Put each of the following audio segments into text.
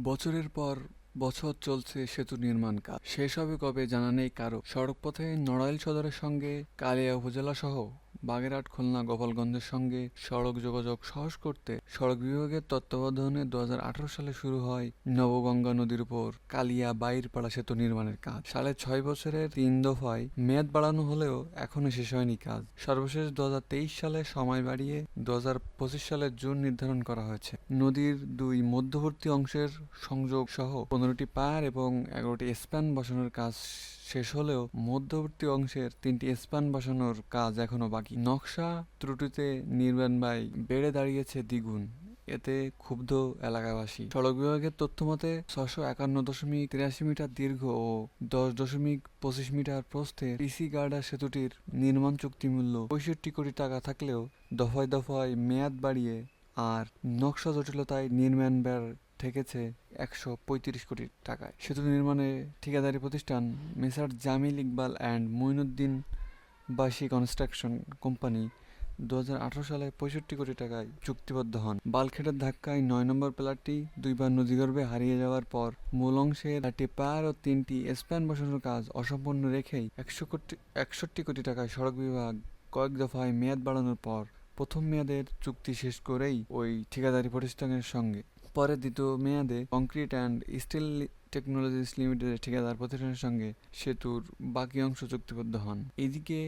বছরের পর বছর চলছে সেতু নির্মাণ কাজ। শেষ হবে কবে জানা নেই কারও। সড়কপথে নড়াইল সদরের সঙ্গে কালিয়া উপজেলা সহ বাগেরহাট, খুলনা, গোপালগঞ্জের সঙ্গে সড়ক যোগাযোগ সহজ করতে সড়ক বিভাগের তত্ত্বাবধানে দু হাজার আঠারো সালে শুরু হয় নবগঙ্গা নদীর উপর কালিয়া বাইরপাড়া সেতু নির্মাণের কাজ। সাড়ে ছয় বছরের তিন দফায় মেয়াদ বাড়ানো হলেও এখনও শেষ হয়নি কাজ। সর্বশেষ দু হাজার তেইশ সালে সময় বাড়িয়ে দুহাজার পঁচিশ সালের জুন নির্ধারণ করা হয়েছে। নদীর দুই মধ্যবর্তী অংশের সংযোগ সহ পনেরোটি পার এবং এগারোটি স্প্যান বসানোর কাজ শেষ হলেও মধ্যবর্তী অংশের তিনটি স্প্যান বসানোর কাজ এখনও বাকি নকশা ত্রুটিতে নির্মাণ ব্যয় বেড়ে দাঁড়িয়েছে দ্বিগুণ। এতে ক্ষুব্ধ এলাকাবাসী। সড়ক বিভাগের তথ্য মতে ছশো একান্ন দশমিক তিরাশি মিটার দীর্ঘ ও দশ দশমিক পঁচিশ মিটার প্রস্থে পিসি গার্ডার সেতুটির নির্মাণ চুক্তি মূল্য পঁয়ষট্টি কোটি টাকা থাকলেও দফায় দফায় মেয়াদ বাড়িয়ে আর নকশা জটিলতায় নির্মাণ ব্যয় ঠেকেছে একশো পঁয়ত্রিশ কোটি টাকায়। সেতু নির্মাণে ঠিকাদারি প্রতিষ্ঠান Messrs Jamil Iqbal and Moinuddin Bashi construction company দু হাজার আঠারো সালে পঁয়ষট্টি কোটি টাকায় চুক্তিবদ্ধ হন। বালখেটের ধাক্কায় নয় নম্বর প্লাটটি দুইবার নদীগর্ভে হারিয়ে যাওয়ার পর মূল অংশের একটি পার ও তিনটি স্প্যান বসানোর কাজ অসম্পূর্ণ রেখেই একশো কোটি একষট্টি কোটি টাকায় সড়ক বিভাগ কয়েক দফায় মেয়াদ বাড়ানোর পর প্রথম মেয়াদের চুক্তি শেষ করেই ওই ঠিকাদারি প্রতিষ্ঠানের সঙ্গে পরে দ্বিতীয় মেয়াদে কংক্রিট অ্যান্ড স্টিল টেকনোলজিস লিমিটেডের ঠিকাদার প্রতিষ্ঠানের সঙ্গে সেতুর বাকি অংশ চুক্তিবদ্ধ হন। এদিকে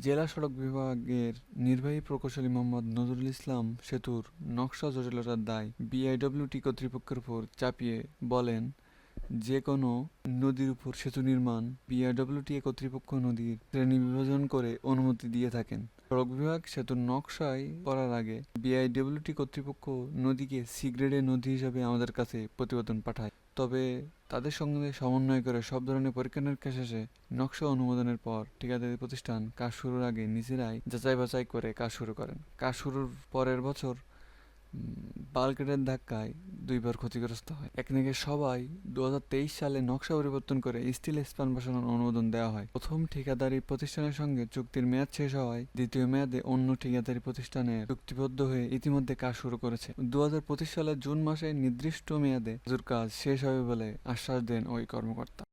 জেলা সড়ক বিভাগের নির্বাহী প্রকৌশলী মোহাম্মদ নজরুল ইসলাম সেতুর নকশা জটিলতার দায় বিআইডব্লিউটি কর্তৃপক্ষের উপর চাপিয়ে বলেন যে কোনো নদীর উপর সেতু নির্মাণ বিআইডব্লিউটি কর্তৃপক্ষ নদীর শ্রেণি বিভাজন করে অনুমতি দিয়ে থাকেন। সড়ক বিভাগ সেতুর নকশায় করার আগে বিআইডব্লিউটি কর্তৃপক্ষ নদীকে সি গ্রেডের নদী হিসাবে আমাদের কাছে প্রতিবেদন পাঠায়। তবে তাদের সঙ্গে সমন্বয় করে সব ধরনের পরীক্ষা নিরীক্ষা শেষে নকশা অনুমোদনের পর ঠিকাদারি প্রতিষ্ঠান কাজ শুরুর আগে নিজেরাই যাচাই বাছাই করে কাজ শুরু করেন। কাজ শুরুর পরের বছর বালকেটের ধাক্কায় দুইবার ক্ষতিগ্রস্ত হয়। একদিকে সবাই দুই হাজার তেইশ সালে নকশা পরিবর্তন করে স্টিল স্পান বসানোর অনুমোদন দেওয়া হয়। প্রথম ঠিকাদারি প্রতিষ্ঠানের সঙ্গে চুক্তির মেয়াদ শেষ হওয়ায় দ্বিতীয় মেয়াদে অন্য ঠিকাদারি প্রতিষ্ঠানে চুক্তিবদ্ধ হয়ে ইতিমধ্যে কাজ শুরু করেছে। দু হাজার পঁচিশ সালের জুন মাসে নির্দিষ্ট মেয়াদে কাজ শেষ হবে বলে আশ্বাস দেন ওই কর্মকর্তা।